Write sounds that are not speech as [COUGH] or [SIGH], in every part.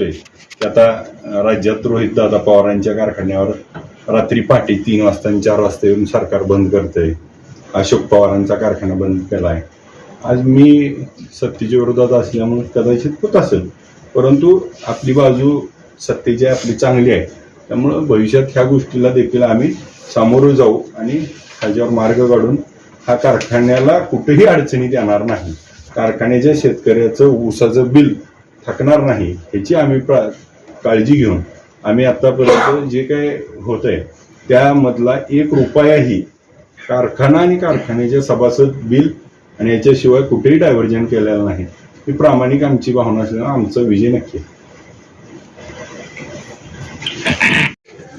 बघतोय की आता राज्यात रोहित दादा पवारांच्या कारखान्यावर रात्री पहाटे तीन वाजता आणि चार वाजता येऊन सरकार बंद करतंय. अशोक पवारांचा कारखाना बंद केलाय. आज मी सत्तेच्या विरोधात असल्यामुळे कदाचित होत असेल. परंतु आपली बाजू सत्तेची आपली चांगली आहे. त्यामुळं भविष्यात ह्या गोष्टीला देखील आम्ही सामोरं जाऊ आणि ह्याच्यावर मार्ग काढून हा कारखान्याला कुठेही अडचणीत येणार नाही. कारखान्याच्या शेतकऱ्याचं ऊसाचं बिल थकणार नाही ह्याची आम्ही काळजी घेऊन आम्ही आतापर्यंत जे काय होत आहे त्यामधला एक रुपयाही कारखाना आणि कारखान्याच्या सभासद बिल आणि याच्याशिवाय कुठेही डायव्हर्जन केलेलं नाही ही प्रामाणिक आमची भावना असल्यानं आमचा विजय नक्की आहे.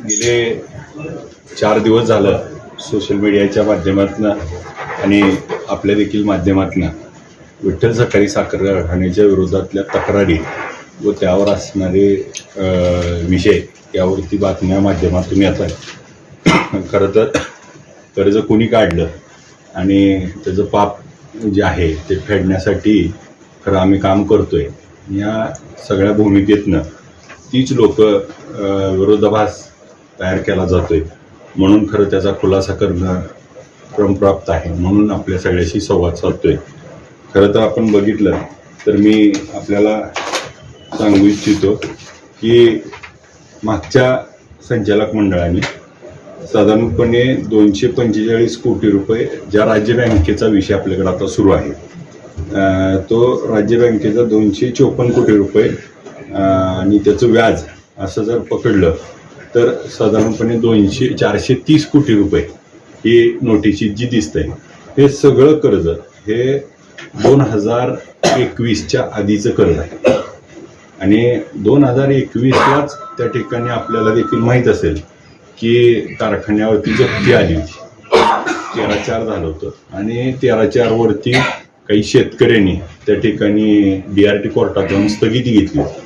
गेले चार दिवस झालं सोशल मीडियाच्या माध्यमातून आणि आपल्या देखील माध्यमातून विठ्ठल सकाळी साखर कारखान्याच्या विरोधातल्या तक्रारी व त्यावर असणारे विषय यावरती बातम्या माध्यमातून येत आहे खरं तर कर्ज कोणी काढलं आणि त्याचं पाप जे आहे ते फेडण्यासाठी खरं आम्ही काम करतोय या सगळ्या भूमिकेतनं तीच लोक विरोधाभास तयार केला जातोय. म्हणून खरं त्याचा खुलासा करणं क्रमप्राप्त आहे. म्हणून आपल्या सगळ्याशी संवाद साधतोय. खरं तर आपण बघितलं तर मी आपल्याला सांगू इच्छितो की मागच्या संचालक मंडळाने साधारणपणे दोनशे पंचेचाळीस कोटी रुपये ज्या राज्य बँकेचा विषय आपल्याकडे आता सुरू आहे तो राज्य बँकेचा दोनशे चोपन्न कोटी रुपये आणि त्याचं व्याज असं जर पकडलं तर साधारणपणे दोनशे चारशे तीस कोटी रुपये ही नोटीशी जी दिसतंय हे सगळं कर्ज हे दोन हजार एकवीसच्या आधीचं कर्ज आहे. आणि दोन हजार एकवीसलाच त्या ठिकाणी आपल्याला देखील माहीत असेल की कारखान्यावरती जप्ती आली होती. तेरा चार झालं होतं. आणि तेरा चार वरती काही शेतकऱ्यांनी त्या ठिकाणी डी आर टी कोर्टात जाऊन स्थगिती घेतली होती.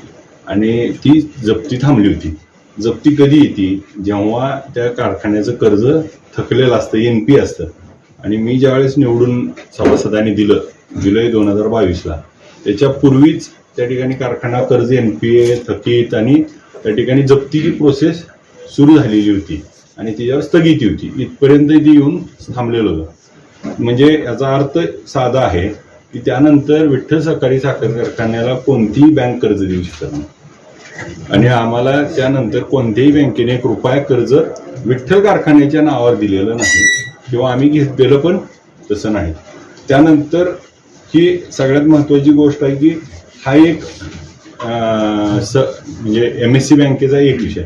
आणि ती जप्ती थांबली होती. जप्ती कधी येते? जेव्हा त्या कारखान्याचं कर्ज थकलेलं असतं एन पी असतं. आणि मी ज्यावेळेस निवडून सभासदांनी दिलं जुलै दोन हजार बावीसला. त्याच्या पूर्वीच त्या ठिकाणी कारखाना कर्ज एन पी ए थकीत आणि त्या ठिकाणी जप्तीची प्रोसेस सुरू झालेली होती आणि त्याच्यावर स्थगिती होती. इथपर्यंत ती येऊन थांबलेलं होतं. म्हणजे याचा अर्थ साधा आहे की त्यानंतर विठ्ठल सहकारी साखर कारखान्याला कोणतीही बँक कर्ज देऊ शकत नाही. आणि आम्हाला त्यानंतर कोणत्याही बँकेने एक रुपया कर्ज विठ्ठल कारखान्याच्या नावावर दिलेलं नाही किंवा आम्ही घेतलेलं पण तसं नाही. त्यानंतर ही सगळ्यात महत्त्वाची गोष्ट आहे की हा एक स म्हणजे एम एस सी बँकेचा एक विषय.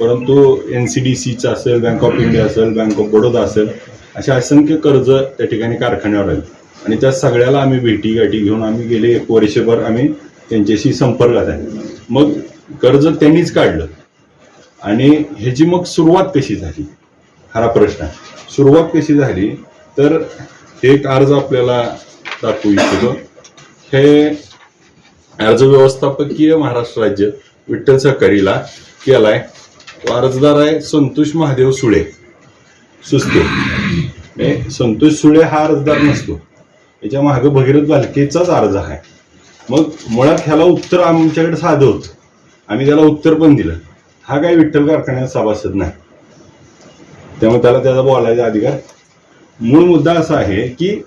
परंतु एन सी डी सीचा असेल बँक ऑफ इंडिया असेल बँक ऑफ बडोदा असेल अशा असंख्य कर्ज त्या ठिकाणी कारखान्यावर आहेत. आणि त्या सगळ्याला आम्ही भेटी गाठी घेऊन आम्ही गेले एक वर्षभर आम्ही त्यांच्याशी संपर्कात आहे मग कर्ज त्यांनीच काढलं. आणि ह्याची मग सुरुवात कशी झाली? खरा प्रश्न आहे. सुरुवात कशी झाली? तर एक अर्ज आपल्याला दाखवू इच्छितो हे अर्ज व्यवस्थापकीय महाराष्ट्र राज्य विठ्ठल सहकारीला केलाय. तो अर्जदार आहे संतोष महादेव सुळे. सुस्ते. हे संतोष सुळे हा अर्जदार नसतो. याच्या मागे भगीरथ बालकेचाच अर्ज आहे. मग मुळात ह्याला उत्तर आमच्याकडे साधं होतं. आम्ही त्याला उत्तर पण दिलं. हा काय विठ्ठल कारखान्यात सभासद नाही. त्यामुळे त्याला त्याचा बोलायचा अधिकार. मूळ मुद्दा असा आहे की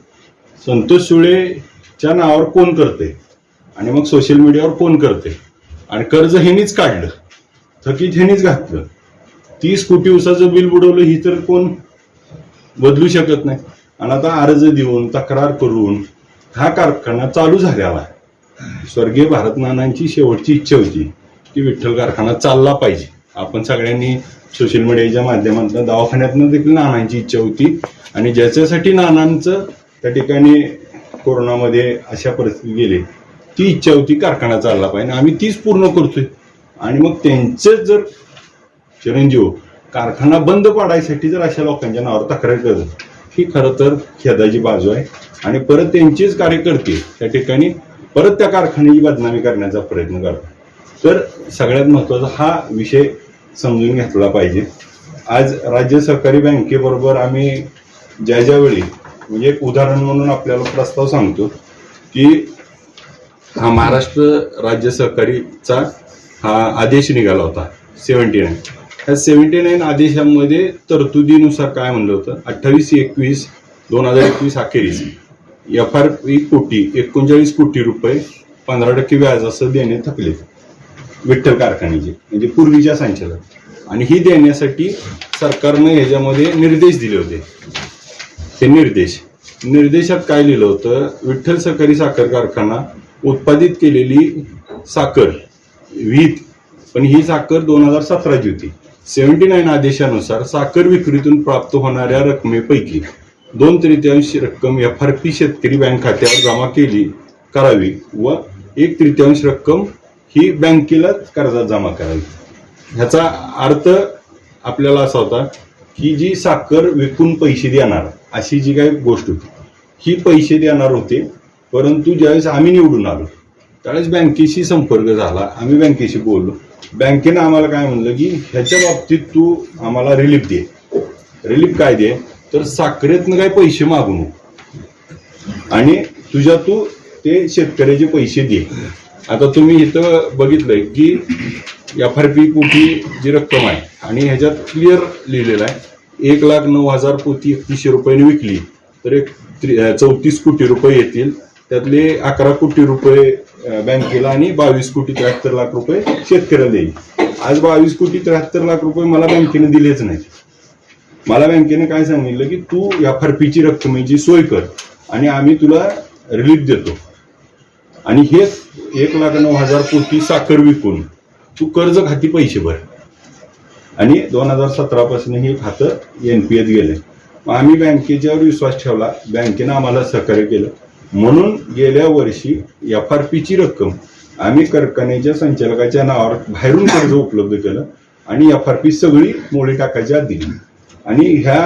संतोष सुळेच्या नावावर कोण करते? आणि मग सोशल मीडियावर कोण करते? आणि कर्ज ह्यानीच काढलं. थकीत हेनीच घातलं. तीस कोटी उसाचं बिल बुडवलं ही तर कोण बदलू शकत नाही. आणि आता अर्ज देऊन तक्रार करून हा कारखाना चालू झालेला आहे स्वर्गीय भारत नानांची शेवटची इच्छा होती की विठ्ठल कारखाना चालला पाहिजे. आपण सगळ्यांनी सोशल मीडियाच्या माध्यमातून दवाखान्यातनं देखील नानांची इच्छा होती. आणि ज्याच्यासाठी नानांचं त्या ठिकाणी कोरोनामध्ये अशा परिस्थिती गेली. ती इच्छा होती कारखाना चालला पाहिजे. आम्ही तीच पूर्ण करतोय. आणि मग त्यांचं जर चिरंजीव कारखाना बंद पाडायसाठी जर अशा लोकांच्या नावावर तक्रार करत ही खरं तर खेदाची बाजू आहे. आणि परत त्यांचेच कार्यकर्ते त्या ठिकाणी परत त्या कारखान्याची बदनामी करण्याचा प्रयत्न करतात. तर सगळ्यात महत्त्वाचा हा विषय समजून घेतला पाहिजे. आज राज्य सहकारी बँकेबरोबर आम्ही ज्या ज्यावेळी म्हणजे एक उदाहरण म्हणून आपल्याला प्रस्ताव सांगतो की हा महाराष्ट्र राज्य सहकारीचा हा आदेश निघाला होता सेव्हन्टी नाईन. ह्या सेव्हन्टी नाईन आदेशामध्ये तरतुदीनुसार काय म्हणलं होतं? अठ्ठावीस एकवीस दोन हजार एकवीस अखेरीस एफ आर पी कोटी एकोणचाळीस कोटी रुपये पंधरा टक्के व्याज असं देणे थकले. विठ्ठल कारखान्याचे म्हणजे पूर्वीच्या संचालक. आणि ही देण्यासाठी सरकारनं ह्याच्यामध्ये निर्देश दिले होते. हे निर्देश. निर्देशात काय लिहिलं होतं? विठ्ठल सहकारी साखर कारखाना उत्पादित केलेली साखर वीत पण ही साखर दोन हजार सतराची होती. सेव्हन्टी नाईन आदेशानुसार साखर विक्रीतून प्राप्त होणाऱ्या रकमेपैकी दोन तृतीयांश रक्कम एफ आर पी शेतकरी बँक खात्यावर जमा केली करावी व एक तृतीयांश रक्कम ही बँकेला कर्जात जमा करावी. ह्याचा अर्थ आपल्याला असा होता की जी साखर विकून पैसे देणार अशी जी काही गोष्ट होती ही पैसे देणार होते परंतु ज्यावेळेस आम्ही निवडून आलो त्यावेळेस बँकेशी संपर्क झाला. आम्ही बँकेशी बोललो. बँकेनं आम्हाला काय म्हणलं की ह्याच्या बाबतीत तू आम्हाला रिलीफ दे. रिलीफ काय दे? तर साखरेतनं काय पैसे मागू नको. आणि तुझ्या तू ते शेतकऱ्याचे पैसे दे. आता तुम्ही इथं बघितलंय की एफ आर पी पोटी जी रक्कम आहे आणि ह्याच्यात क्लिअर लिहिलेलं आहे एक लाख नऊ हजार पोती एकतीसशे रुपयाने विकली. तर एक चौतीस कोटी रुपये येतील. त्यातले अकरा कोटी रुपये बँकेला आणि बावीस कोटी त्र्याहत्तर लाख रुपये शेतकऱ्याला देईल. आज बावीस कोटी त्र्याहत्तर लाख रुपये मला बँकेने दिलेच नाही मला बँकेने काय सांगितलं की तू एफ आर पीची रक्कमेची सोय कर आणि आम्ही तुला रिलीफ देतो. आणि हे एक लाख नऊ हजार कोटी साखर विकून तू कर्ज खाती पैसे भर. आणि दोन हजार सतरा पासून हे खातं एनपीएत गेले. मग आम्ही बँकेच्यावर विश्वास ठेवला. बँकेनं आम्हाला सहकार्य केलं. म्हणून गेल्या वर्षी एफ आर पीची रक्कम आम्ही कारखान्याच्या संचालकाच्या नावावर बाहेरून कर्ज उपलब्ध केलं आणि एफ आर पी सगळी मोडी टाकायची आत दिली. आणि ह्या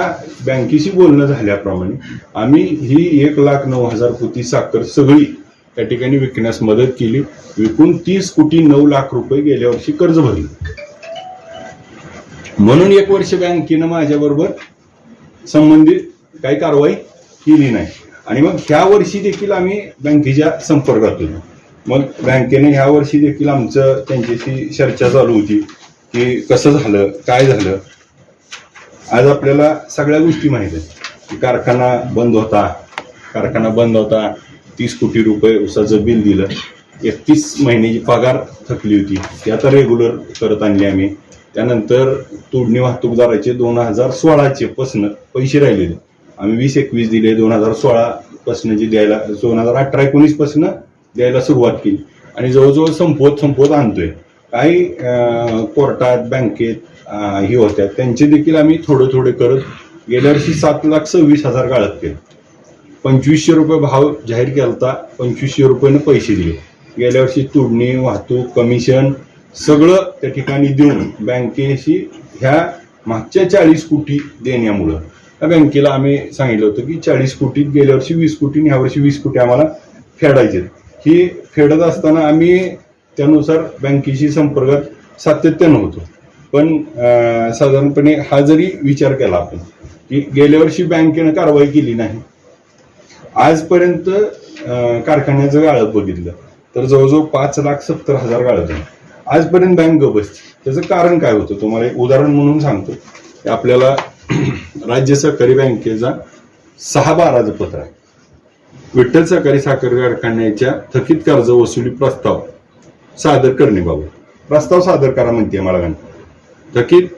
बँकेशी बोलणं झाल्याप्रमाणे आम्ही ही एक लाख नऊ हजार कोटी साखर सगळी त्या ठिकाणी विकण्यास मदत केली. विकून तीस कोटी नऊ लाख रुपये गेल्या वर्षी कर्ज भरले. म्हणून एक वर्ष बँकेनं माझ्याबरोबर संबंधित काही कारवाई केली नाही. आणि मग ह्या वर्षी देखील आम्ही बँकेच्या संपर्कात होतो. मग बँकेने ह्या वर्षी देखील आमचं त्यांच्याशी चर्चा चालू होती की कसं झालं काय झालं. आज आपल्याला सगळ्या गोष्टी माहीत आहेत. की कारखाना बंद होता. कारखाना बंद होता. तीस कोटी रुपये उसाचं बिल दिलं. एकतीस महिन्याची पगार थकली होती. ती आता रेग्युलर करत आणली आम्ही. त्यानंतर तोडणी वाहतूकदाराचे दोन हजार सोळाचे पासनं पैसे राहिलेले. आम्ही वीस एकवीस दिले दोन हजार सोळा पासनं जे द्यायला दोन हजार अठरा एकोणीस पासनं द्यायला सुरुवात केली. आणि जवळजवळ संपवत संपवत आणतोय. काही कोर्टात बँकेत हे ही होत्या. त्यांचे देखील आम्ही थोडे थोडे करत गेल्या वर्षी सात लाख सव्वीस हजार गाळत केले. पंचवीसशे रुपये भाव जाहीर केला होता पंचवीसशे रुपयानं पैसे दिले. गेल्या वर्षी तोडणी वाहतूक कमिशन सगळं त्या ठिकाणी देऊन बँकेशी ह्या मागच्या चाळीस कोटी देण्यामुळं. त्या बँकेला आम्ही सांगितलं होतं की चाळीस कोटीत गेल्या वर्षी वीस कोटी आणि ह्या वर्षी वीस कोटी आम्हाला फेडायचे ही फेडत असताना आम्ही त्यानुसार बँकेशी संपर्कात सातत्यानं होतो. पण साधारणपणे हा जरी विचार केला आपण की गेल्या वर्षी बँकेनं कारवाई केली नाही. आजपर्यंत कारखान्याचं गाळप बघितलं तर जवळजवळ पाच लाख सत्तर हजार गाळप आहे आजपर्यंत बँक गप बसते त्याचं कारण काय होतं? तुम्हाला एक उदाहरण म्हणून सांगतो. की आपल्याला [CLEARS THROAT] राज्य सहकारी बँकेचा सहा बाराचं पत्र आहे. विठ्ठल सहकारी साखर कारखान्याच्या थकीत कर्ज वसुली प्रस्ताव सादर करणेबाबत प्रस्ताव सादर करा म्हणते मला बँक थकीत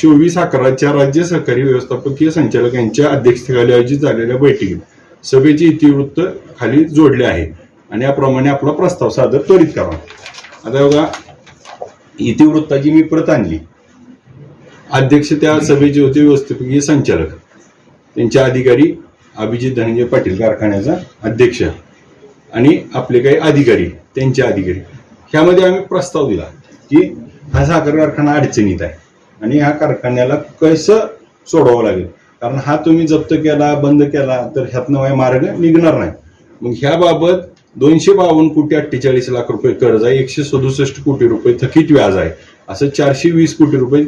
चोवीस अकराच्या राज्य सहकारी व्यवस्थापकीय संचालक यांच्या अध्यक्षतेखाली आयोजित झालेल्या बैठकीत सभेचे इतिवृत्त खाली जोडले आहे. आणि याप्रमाणे आपला प्रस्ताव सादर त्वरित करा. आता बघा इतिवृत्ताची मी प्रत आणली. अध्यक्ष त्या सभेचे होते व्यवस्थापकीय संचालक. त्यांचे अधिकारी अभिजित धनंजय पाटील कारखान्याचा अध्यक्ष आणि आपले काही अधिकारी त्यांचे अधिकारी. ह्यामध्ये आम्ही प्रस्ताव दिला की हा साखर कारखाना अडचणीत आहे आणि ह्या कारखान्याला कसं सोडवावं लागेल? कारण हा तुम्ही जप्त केला बंद केला तर ह्यातनं मार्ग निघणार नाही. मग ह्याबाबत दोनशे बावन्न कोटी अठ्ठेचाळीस लाख रुपये कर्ज आहे एकशे सदुसष्ट कोटी रुपये थकीत व्याज आहे. असं चारशे वीस कोटी रुपये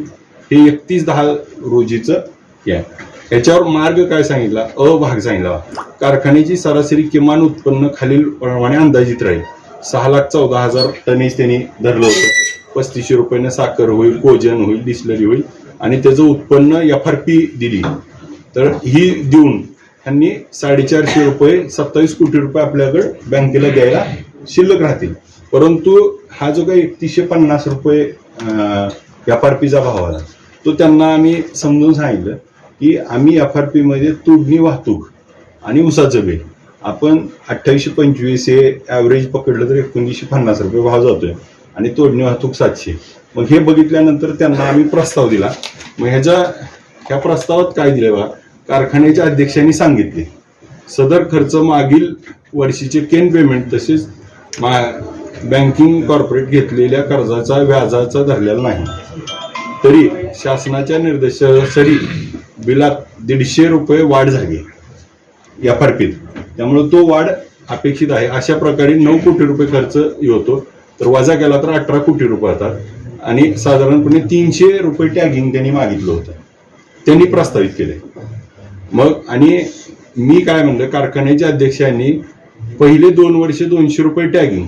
हे एकतीस दहा रोजीचं आहे. याच्यावर मार्ग काय सांगितला? अ भाग सांगितला. कारखान्याची सरासरी किमान उत्पन्न खालील प्रमाणे अंदाजित राहील. सहा लाख चौदा हजार टनेज त्यांनी धरलं होतं. पस्तीसशे रुपयानं साखर होईल कोजन होईल डिस्लरी होईल आणि त्याचं उत्पन्न एफ आर पी दिली. तर ही देऊन त्यांनी साडेचारशे रुपये सत्तावीस कोटी रुपये आपल्याकडे बँकेला द्यायला शिल्लक राहतील. परंतु हा जो काही एकतीसशे पन्नास रुपये एफ आर पीचा भाव आला तो त्यांना आम्ही समजून सांगितलं की आम्ही एफ आर पीमध्ये तोडणी वाहतूक आणि उसाचं बिल आपण अठ्ठावीसशे पंचवीस हे ॲव्हरेज पकडलं तर एकोणीसशे पन्नास रुपये भाव जातोय आणि तोडणी वाहतूक सातशे. मग हे बघितल्यानंतर त्यांना आम्ही प्रस्ताव दिला. मग ह्याच्या ह्या प्रस्तावात काय दिलं बा कारखान्याच्या अध्यक्षांनी सांगितले. सदर खर्च मागील वर्षीचे केन पेमेंट तसेच मा बँकिंग कॉर्पोरेट घेतलेल्या कर्जाचा व्याजाचा धरलेला नाही. तरी शासनाच्या निर्देशासरी बिलात दीडशे रुपये वाढ झाली एफ आर पीत त्यामुळे तो वाढ अपेक्षित आहे. अशा प्रकारे नऊ कोटी रुपये खर्च होतो तर वजा केला तर अठरा कोटी रुपये होतात. आणि साधारणपणे तीनशे रुपये टॅगिंग त्यांनी मागितलं होतं. त्यांनी प्रस्तावित केले. मग आणि मी काय म्हणलं कारखान्याच्या अध्यक्षांनी पहिले दोन वर्ष दोनशे रुपये टॅगिंग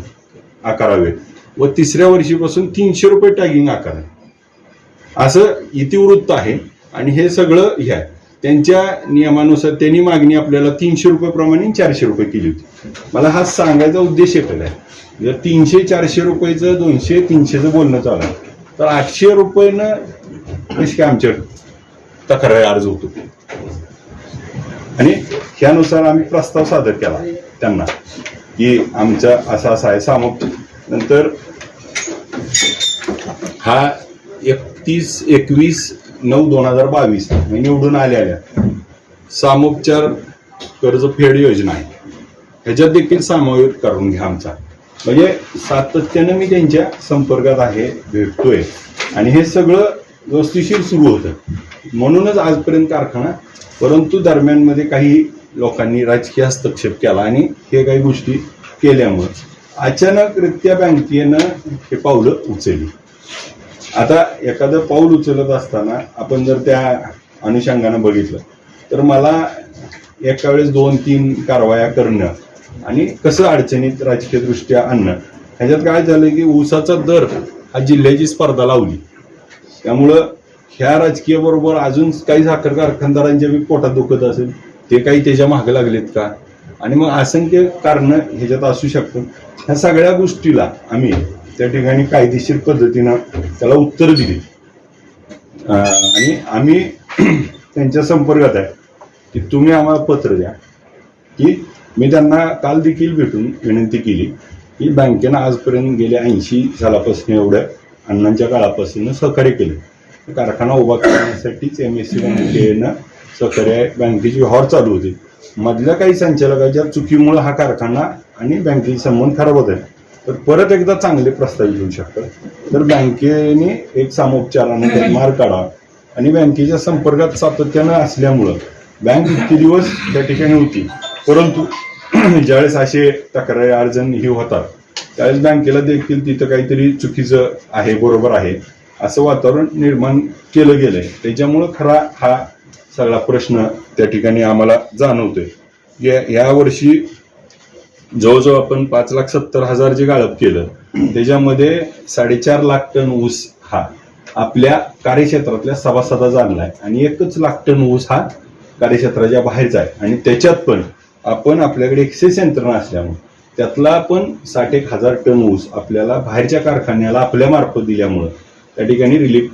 आकारावे व तिसऱ्या वर्षीपासून तीनशे रुपये टॅगिंग आकारावे. असं इतिवृत्त आहे. आणि हे सगळं हे आहे. त्यांच्या नियमानुसार त्यांनी मागणी आपल्याला तीनशे रुपये प्रमाणे चारशे रुपये केली होती. मला हा सांगायचा उद्देश एकच आहे. जर तीनशे चारशे रुपयेचं दोनशे तीनशेचं बोलणं चालू आहे तर आठशे रुपयेनं कशी काय आमच्या तक्रार अर्ज होतो. आणि ह्यानुसार आम्ही प्रस्ताव सादर केला त्यांना की आमचा असा असा आहे सामोप. नंतर हा एकतीस एकवीस नऊ दोन हजार बावीस निवडून आलेल्या आल्या सामोपचार कर्ज फेड योजना आहे. ह्याच्यात देखील सामावेश करून घ्या आमचा. म्हणजे सातत्यानं मी त्यांच्या संपर्कात आहे भेटतोय. आणि हे सगळं व्यवस्थिशीर सुरू होतं. म्हणूनच आजपर्यंत कारखाना परंतु दरम्यानमध्ये काही लोकांनी राजकीय हस्तक्षेप केला आणि हे काही गोष्टी केल्यामुळं अचानकरित्या बँकेनं हे पावलं उचलली. आता एखादं पाऊल उचलत असताना आपण जर त्या अनुषंगानं बघितलं तर मला एका वेळेस दोन तीन कारवाया करणं आणि कसं अडचणीत राजकीयदृष्ट्या आणणं ह्याच्यात काय झालं की ऊसाचा दर हा जिल्ह्याची स्पर्धा लावली. त्यामुळं ह्या राजकीय बरोबर अजून काही साखर कारखानदारांच्या बी पोटात दुखत असेल ते काही त्याच्यामागे लागलेत का? आणि मग असंख्य कारणं ह्याच्यात असू शकतात. ह्या सगळ्या गोष्टीला आम्ही त्या ठिकाणी कायदेशीर पद्धतीनं त्याला उत्तर दिली. आणि आम्ही [CLEARS THROAT] त्यांच्या संपर्कात आहे की तुम्ही आम्हाला पत्र द्या. की मी त्यांना काल देखील भेटून विनंती केली की बँकेनं आजपर्यंत गेल्या ऐंशी सालापासून एवढ्या अण्णांच्या काळापासून सहकार्य केलं. कारखाना उभा करण्यासाठीच एम एस सी बँकेनं सहकार्य बँकेचे व्यवहार चालू होते. मधल्या काही संचालकाच्या चुकीमुळे हा कारखाना आणि बँकेचे संबंध खराब होत आहे. तर परत एकदा चांगले प्रस्तावित होऊ शकतात तर बँकेने एक सामोपचाराने त्यात मार्ग आणि बँकेच्या संपर्कात सातत्यानं असल्यामुळं बँक इतके दिवस त्या ठिकाणी होती. परंतु ज्यावेळेस असे तक्रारी अर्जन हे होतात त्यावेळेस बँकेला देखील तिथं काहीतरी चुकीचं आहे बरोबर आहे. असं वातावरण निर्माण केलं गेलंय. त्याच्यामुळं खरा हा सगळा प्रश्न त्या ठिकाणी आम्हाला जाणवतोय. या- यावर्षी जवळजवळ आपण पाच लाख सत्तर हजार जे गाळप केलं त्याच्यामध्ये साडेचार लाख टन ऊस हा आपल्या कार्यक्षेत्रातल्या सभासदाचा आणलाय. आणि एकच लाख टन ऊस हा कार्यक्षेत्राच्या बाहेरचा आहे. आणि त्याच्यात पण आपण आपल्याकडे एक्सेस यंत्रणा असल्यामुळे त्यातला पण साठ एक हजार टन ऊस आपल्याला बाहेरच्या कारखान्याला आपल्या मार्फत दिल्यामुळं त्या ठिकाणी रिलीफ